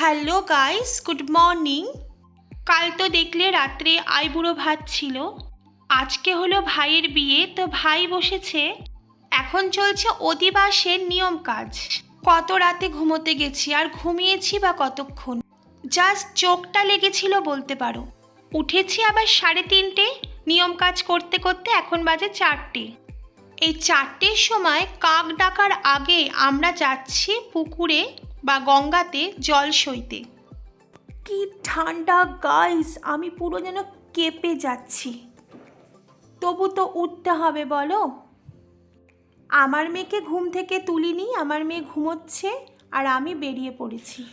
Hello guys good morning কাল তো দেখলে রাত্রে আইবুড়ো ভাত ছিল। আজকে হলো ভাইয়ের বিয়ে, তো ভাই বসেছে। এখন চলছে অধিবাসের নিয়ম কাজ। কত রাতে ঘুমোতে গেছি, আর ঘুমিয়েছি বা কতক্ষণ? জাস্ট চোখটা লেগেছিল বলতে পারো। উঠেছি আবার সাড়ে তিনটে, নিয়ম কাজ করতে করতে এখন বাজে চারটে। এই চারটের সময় কাক ডাকার আগে আমরা যাচ্ছি পুকুরে। বা গঙ্গাতে জল সইতে। কি ঠান্ডা গাইস আমি পুরো যেন কেঁপে যাচ্ছি। তবু তো উঠতে হবে, বলো। আমার মেয়েকে ঘুম থেকে তুলিনি, আমার মেয়ে ঘুমোচ্ছে, আর আমি বেরিয়ে পড়েছি।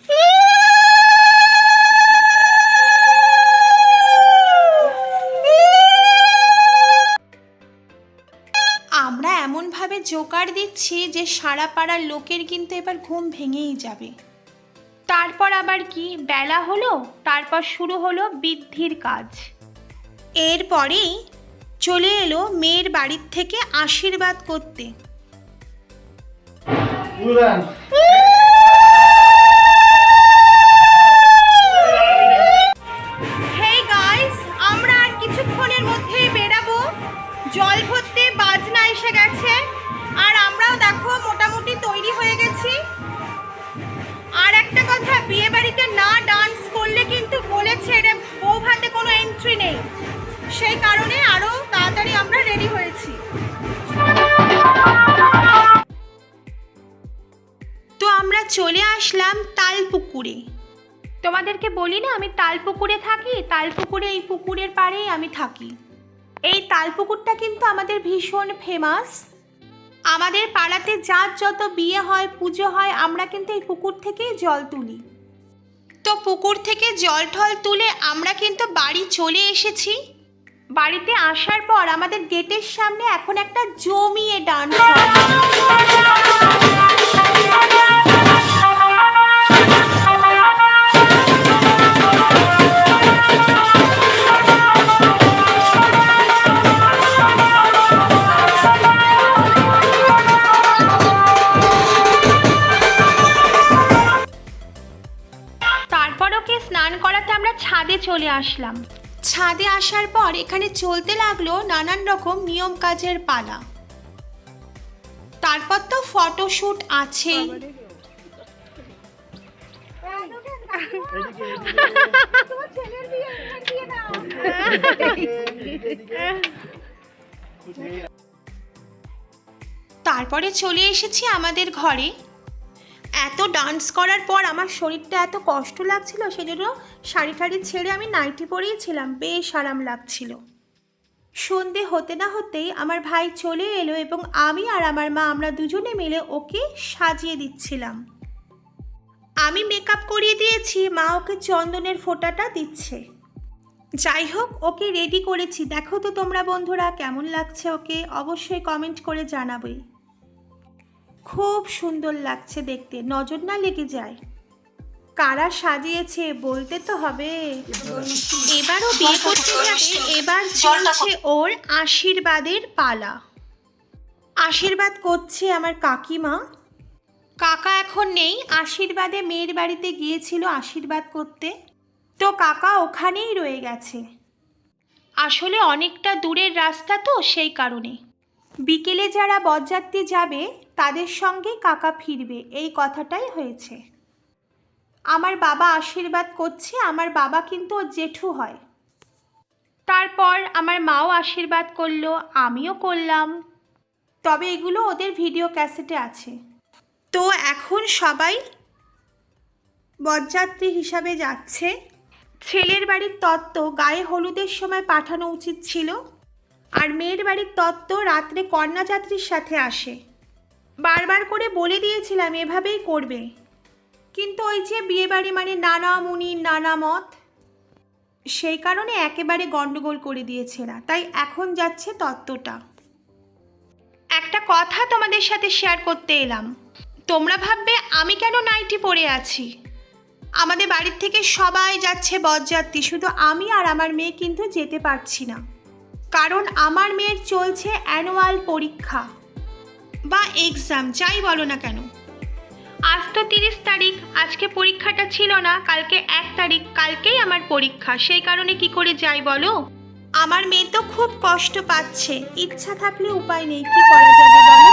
আমরা এমনভাবে জোকার দিচ্ছি যে সারা পাড়ার লোকের কিন্তু এবার ঘুম ভেঙেই যাবে। তারপর আবার কি? বেলা হলো তারপর শুরু হলো বৃদ্ধির কাজ। এরপরেই চলে এলো মেয়ের বাড়ির থেকে আশীর্বাদ করতে। আর আমরাও দেখো মোটামুটি তৈরি হয়ে গেছি। আর একটা কথা, বিয়ে বাড়িতে না ডান্স করলে কিন্তু বলেছে এটা বউ ভাতে কোনো এন্ট্রি নেই। সেই কারণে আরও তাড়াতাড়ি আমরা রেডি হয়েছি। তো আমরা চলে আসলাম তালপুকুরে। তোমাদেরকে বলি না, আমি তালপুকুরে থাকি, তালপুকুরে এই পুকুরের পাড়েই আমি থাকি। এই তালপুকুরটা কিন্তু আমাদের ভীষণ ফেমাস আমাদের পাড়াতে যার যত বিয়ে হয় পুজো হয় আমরা কিন্তু এই পুকুর থেকেই জল তুলি। তো পুকুর থেকে জল ঠল তুলে আমরা কিন্তু বাড়ি চলে এসেছি। বাড়িতে আসার পর আমাদের গেটের সামনে এখন একটা জমিয়ে ডান্স চলে আসলাম। ছাদে আসার পর এখানে চলতে লাগল নানান রকম নিয়ম কাজের পালা। তারপর তো ফটোশুট আছেই। তারপরে চলে এসেছি আমাদের ঘরে। এত ডান্স করার পর আমার শরীরটা এত কষ্ট লাগছিল, সেজন্য শাড়ি টাড়ি ছেড়ে আমি নাইটি পরিয়েছিলাম বেশ আরাম লাগছিল। সন্ধে হতে না হতেই আমার ভাই চলে এলো এবং আমি আর আমার মা আমরা দুজনে মিলে ওকে সাজিয়ে দিচ্ছিলাম। আমি মেকআপ করিয়ে দিয়েছি, মা ওকে চন্দনের ফোঁটাটা দিচ্ছে। যাই হোক, ওকে রেডি করেছি। দেখো তো তোমরা বন্ধুরা কেমন লাগছে ওকে? অবশ্যই কমেন্ট করে জানাবেই খুব সুন্দর লাগছে দেখতে। নজর না লেগে যায়। কারা সাজিয়েছে বলতে তো হবে। এবারও বিয়ে করতে যাবে, এবার চলছে ওর আশীর্বাদের পালা। আশীর্বাদ করছে আমার কাকিমা। কাকা এখন নেই, আশীর্বাদে মেয়ের বাড়িতে গিয়েছিল আশীর্বাদ করতে। তো কাকা ওখানেই রয়ে গেছে। আসলে অনেকটা দূরের রাস্তা তো সেই কারণে। বিকেলে যারা বরযাত্রী যাবে তাদের সঙ্গে কাকা ফিরবে, এই কথাটাই হয়েছে। আমার বাবা আশীর্বাদ করছে, আমার বাবা কিন্তু জেঠু হয়। তারপর আমার মাও আশীর্বাদ করল, আমিও করলাম। তবে এগুলো ওদের ভিডিও ক্যাসেটে আছে। তো এখন সবাই বরযাত্রী হিসাবে যাচ্ছে। ছেলের বাড়ির তত্ত্ব, গায়ে হলুদের সময় পাঠানো উচিত ছিল। আর মেয়ের বাড়ির তত্ত্ব, রাত্রে কন্যাযাত্রীর সাথে আসে। বারবার করে বলে দিয়েছিলাম, এভাবেই করবে। কিন্তু ওই যে বিয়েবাড়ি মানে নানা মুনি, নানা মত, সেই কারণে একেবারে গন্ডগোল করে দিয়েছে না। তাই এখন যাচ্ছে তত্ত্বটা। একটা কথা তোমাদের সাথে শেয়ার করতে এলাম। তোমরা ভাববে, আমি কেন নাইটি পরে আছি? আমাদের বাড়ির থেকে সবাই যাচ্ছে বরযাত্রী, শুধু আমি আর আমার মেয়ে কিন্তু যেতে পারছি না। কারণ আমার মেয়ের চলছে অ্যানুয়াল পরীক্ষা। বা এক্সাম যাই বলো না কেন? আজ তো তিরিশ তারিখ আজকে পরীক্ষাটা ছিল না কালকে এক তারিখ কালকেই আমার পরীক্ষা সেই কারণে কি করে যাই বলো? আমার মেয়ে তো খুব কষ্ট পাচ্ছে ইচ্ছা থাকলে উপায় নেই কি করা যাবে বলো?